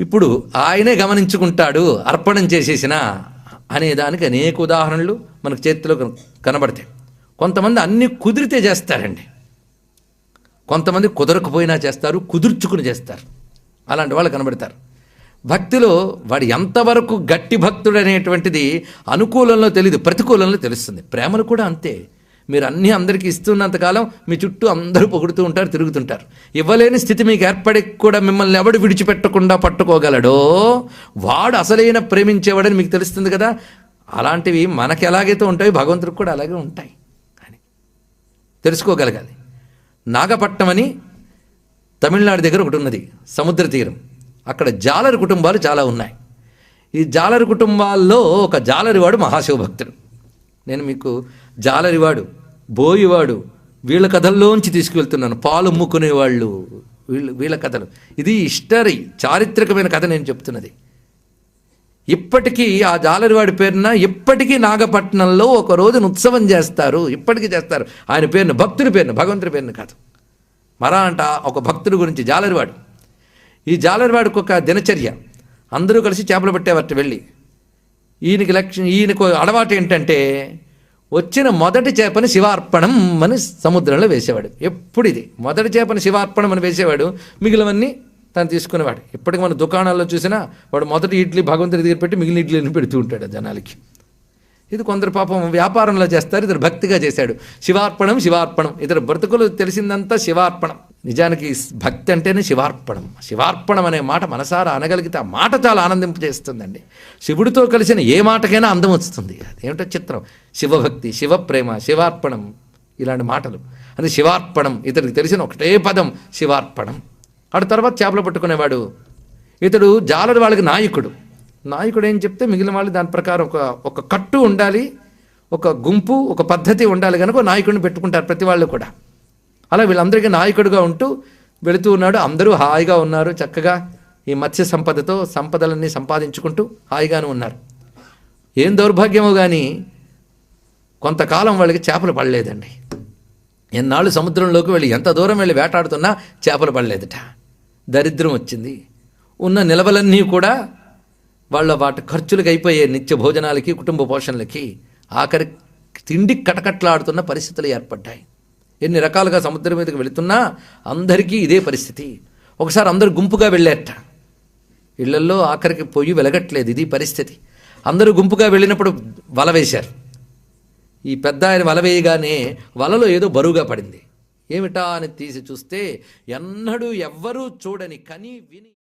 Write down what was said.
ఇప్పుడు ఆయనే గమనించుకుంటాడు అర్పణం చేసేసిన అనే దానికి అనేక ఉదాహరణలు మనకు చేతిలో కన- కనబడతాయి. కొంతమంది అన్ని కుదిరితే చేస్తారండి. కొంతమంది కుదరకపోయినా చేస్తారు కుదుర్చుకుని చేస్తారు. అలాంటి వాళ్ళు కనబడతారు. భక్తిలో వాడు ఎంతవరకు గట్టి భక్తుడు అనేటువంటిది అనుకూలంలో తెలియదు ప్రతికూలంలో తెలుస్తుంది. ప్రేమలు కూడా అంతే. మీరు అన్నీ అందరికీ ఇస్తున్నంతకాలం మీ చుట్టూ అందరూ పొగుడుతూ ఉంటారు తిరుగుతుంటారు. ఇవ్వలేని స్థితి మీకు ఏర్పడి కూడా మిమ్మల్ని ఎవడు విడిచిపెట్టకుండా పట్టుకోగలడో? వాడు అసలైన ప్రేమించేవాడని మీకు తెలుస్తుంది కదా? అలాంటివి మనకి ఎలాగైతే ఉంటాయో భగవంతుడికి కూడా అలాగే ఉంటాయి. అని తెలుసుకోగలగాలి. నాగపట్నం అని తమిళనాడు దగ్గర ఒకటి ఉన్నది సముద్ర తీరం. అక్కడ జాలరు కుటుంబాలు చాలా ఉన్నాయి. ఈ జాలరు కుటుంబాల్లో ఒక జాలరివాడు మహాశివభక్తుడు. నేను మీకు జాలరివాడు బోయివాడు వీళ్ళ కథల్లోంచి తీసుకువెళ్తున్నాను. పాలు అమ్ముకునేవాళ్ళు వీళ్ళు వీళ్ళ కథలు. ఇది హిస్టరీ చారిత్రకమైన కథ నేను చెప్తున్నది. ఇప్పటికీ ఆ జాలరివాడి పేరున ఇప్పటికీ నాగపట్నంలో ఒక రోజున ఉత్సవం చేస్తారు. ఇప్పటికీ చేస్తారు. ఆయన పేరును భక్తుడి పేరును భగవంతుడి పేరును కాదు. మరా అంట ఒక భక్తుడి గురించి జాలరివాడు. ఈ జాలరివాడికి ఒక దినచర్య. అందరూ కలిసి చేపలు పట్టేవారు వెళ్ళి ఈయనకి లక్ష్యం ఈయనకు అలవాటు ఏంటంటే వచ్చిన మొదటి చేపని శివార్పణం అని సముద్రంలో వేసేవాడు. ఎప్పుడు ఇది? మొదటి చేపని శివార్పణం అని వేసేవాడు. మిగిలినవన్నీ తను తీసుకునేవాడు. ఇప్పటికి మన దుకాణాల్లో చూసినా వాడు మొదటి ఇడ్లీ భగవంతుడి దగ్గర పెట్టి మిగిలిన ఇడ్లీని పెడుతూ ఉంటాడు జనాలకి. ఇది కొందరు పాపం వ్యాపారంలో చేస్తారు ఇతరు భక్తిగా చేశాడు. శివార్పణం శివార్పణం. ఇతరు బ్రతుకులు తెలిసిందంతా శివార్పణం. నిజానికి భక్తి అంటేనే శివార్పణం. శివార్పణం అనే మాట మనసారా అనగలిగితే ఆ మాట చాలా ఆనందింపజేస్తుందండి. శివుడితో కలిసిన ఏ మాటకైనా అందం వస్తుంది. అదేమిటో చిత్రం. శివభక్తి శివప్రేమ శివార్పణం ఇలాంటి మాటలు. అది శివార్పణం. ఇతడికి తెలిసిన ఒకటే పదం శివార్పణం. ఆడు తర్వాత చేపలు పట్టుకునేవాడు. ఇతడు జాలడు వాళ్ళకి నాయకుడు. నాయకుడు ఏం చెప్తే మిగిలిన వాళ్ళు దాని ప్రకారం ఒక ఒక కట్టు ఉండాలి ఒక గుంపు ఒక పద్ధతి ఉండాలి కనుక నాయకుడిని పెట్టుకుంటారు ప్రతి వాళ్ళు కూడా. అలా వీళ్ళందరికీ నాయకుడిగా ఉంటూ వెళుతూ ఉన్నాడు. అందరూ హాయిగా ఉన్నారు. చక్కగా ఈ మత్స్య సంపదతో సంపదలన్నీ సంపాదించుకుంటూ హాయిగానే ఉన్నారు. ఏం దౌర్భాగ్యమో కానీ కొంతకాలం వాళ్ళకి చేపలు పడలేదండి. ఎన్నాళ్ళు సముద్రంలోకి వెళ్ళి ఎంత దూరం వెళ్ళి వేటాడుతున్నా చేపలు పడలేదట. దరిద్రం వచ్చింది. ఉన్న నిలవలన్నీ కూడా వాళ్ళ వాటి ఖర్చులకు అయిపోయే నిత్య భోజనాలకి కుటుంబ పోషణలకి ఆఖరి తిండి కటకట్లాడుతున్న పరిస్థితులు ఏర్పడ్డాయి. ఎన్ని రకాలుగా సముద్రం మీదకి వెళుతున్నా అందరికీ ఇదే పరిస్థితి. ఒకసారి అందరు గుంపుగా వెళ్ళారట ఇళ్ళల్లో ఆఖరికి పొయ్యి వెలగట్లేదు ఇది పరిస్థితి. అందరూ గుంపుగా వెళ్ళినప్పుడు వల వేశారు. ఈ పెద్ద ఆయన వల వేయగానే వలలో ఏదో బరువుగా పడింది. ఏమిటా అని తీసి చూస్తే ఎన్నడూ ఎవ్వరూ చూడని కని విని